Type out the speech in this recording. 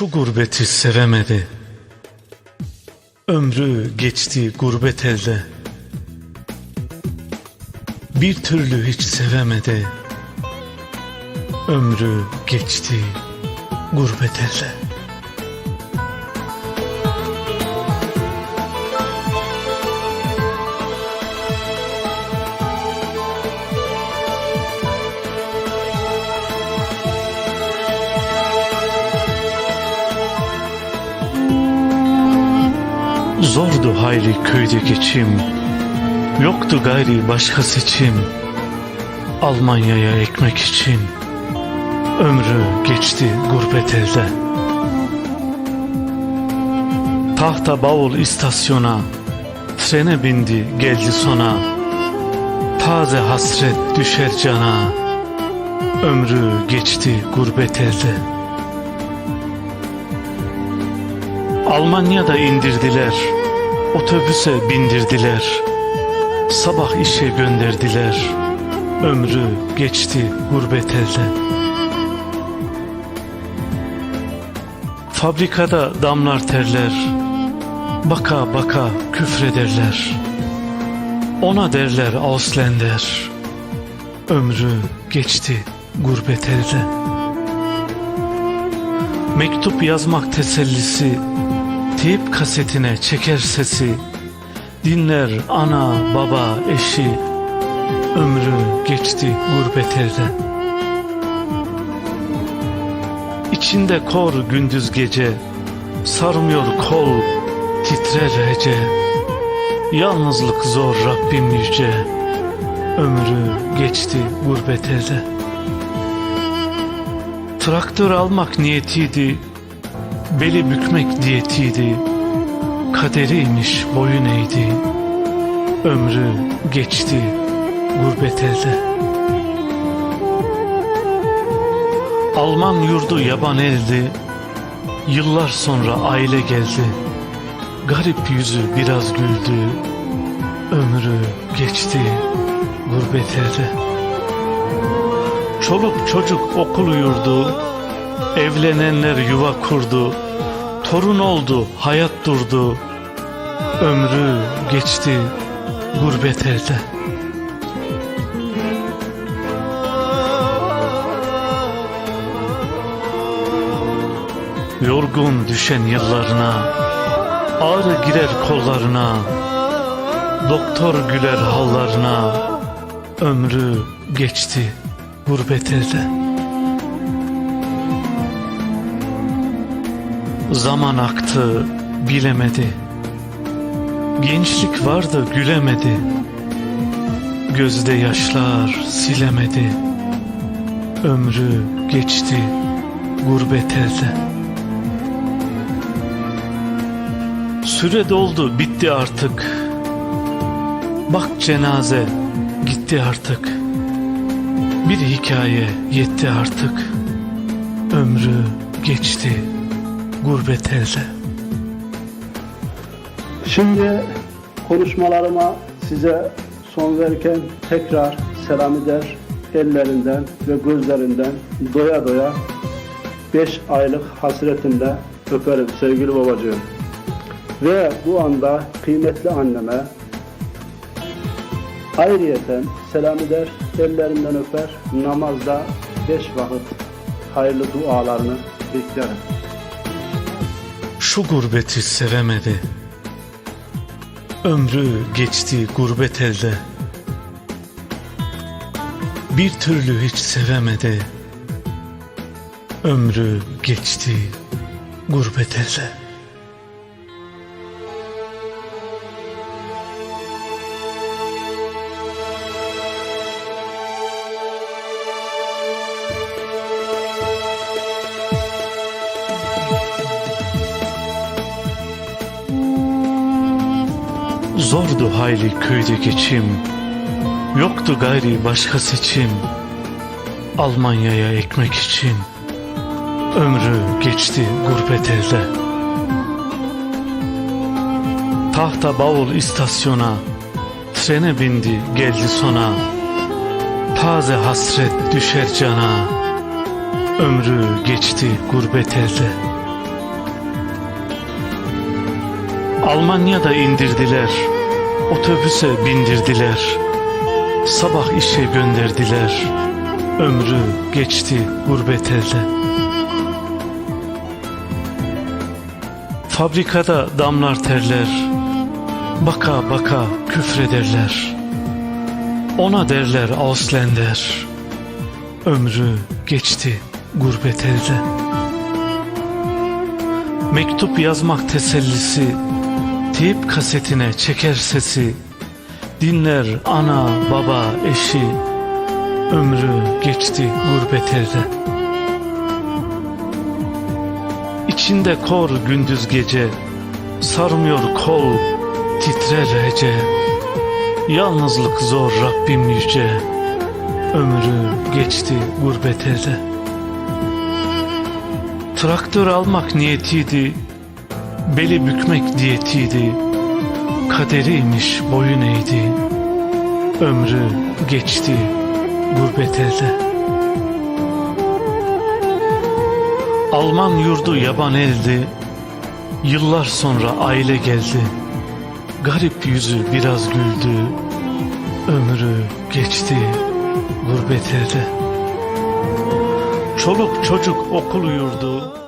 Şu gurbeti sevemedi. Ömrü geçti gurbet elde. Bir türlü hiç sevemedi. Ömrü geçti gurbet elde Zordu hayli köyde geçim. Yoktu gayri başka seçim. Almanya'ya ekmek için Ömrü geçti gurbet elde. Tahta bavul istasyona Trene bindi geldi sona. Taze hasret düşer cana Ömrü geçti gurbet elde. Almanya'da indirdiler Otobüse bindirdiler. Sabah işe gönderdiler. Ömrü geçti gurbet elde Fabrikada damlar terler. Baka baka küfrederler. Ona derler Ausländer Ömrü geçti gurbet elde Mektup yazmak tesellisi Teyip kasetine çeker sesi. Dinler ana baba eşi. Ömrü geçti gurbet elde. İçinde kor gündüz gece. Sarmıyor kol titrer hece. Yalnızlık zor Rabbim yüce. Ömrü geçti gurbet elde. Traktör almak niyetiydi Beli bükmek diyetiydi. Kaderiymiş boyun eğdi. Ömrü geçti gurbet elde. Alman yurdu yaban eldi. Yıllar sonra aile geldi. Garip yüzü biraz güldü. Ömrü geçti gurbet elde. Çoluk çocuk okul yurdu Evlenenler yuva kurdu Torun oldu hayat durdu. Ömrü geçti gurbet elde. Yorgun düşen yıllarına Ağrı girer kollarına. Doktor güler hallarına. Ömrü geçti gurbet elde Zaman aktı bilemedi. Gençlik vardı gülemedi. Gözde yaşlar silemedi. Ömrü geçti gurbet elde Süre doldu bitti artık. Bak cenaze gitti artık. Bir hikaye yetti artık. Ömrü geçti gurbet elde Şimdi konuşmalarıma size son verirken tekrar selam eder, ellerinden ve gözlerinden doya doya 5 aylık hasretimle öperim sevgili babacığım. Ve bu anda kıymetli anneme ayrıyeten selam eder, ellerinden öper, namazda 5 vakit hayırlı dualarını beklerim. Şu gurbeti sevemedi. Ömrü geçti gurbet elde. Bir türlü hiç sevemedi. Ömrü geçti gurbet elde Zordu hayli köyde geçim. Yoktu gayri başka seçim. Almanya'ya ekmek için Ömrü geçti gurbet elde. Tahta bavul istasyona Trene bindi geldi sona. Taze hasret düşer cana. Ömrü geçti gurbet elde. Almanya'da indirdiler, otobüse bindirdiler, sabah işe gönderdiler, ömrü geçti gurbet elde. Fabrikada damlar terler, baka baka küfrederler. Ona derler Ausländer, ömrü geçti gurbet elde. Mektup yazmak tesellisi, teyip kasetine çeker sesi, dinler ana baba eşi, ömrü geçti gurbet elde. İçinde kor gündüz gece, sarmıyor kol, titrer hece. Yalnızlık zor Rabbim yüce, ömrü geçti gurbet elde. Traktör almak niyetiydi, beli bükmek diyetiydi. Kaderiymiş boyun eğdi, ömrü geçti gurbet elde. Alman yurdu yaban eldi, yıllar sonra aile geldi. Garip yüzü biraz güldü, ömrü geçti gurbet elde. Çoluk çocuk okul yurdu,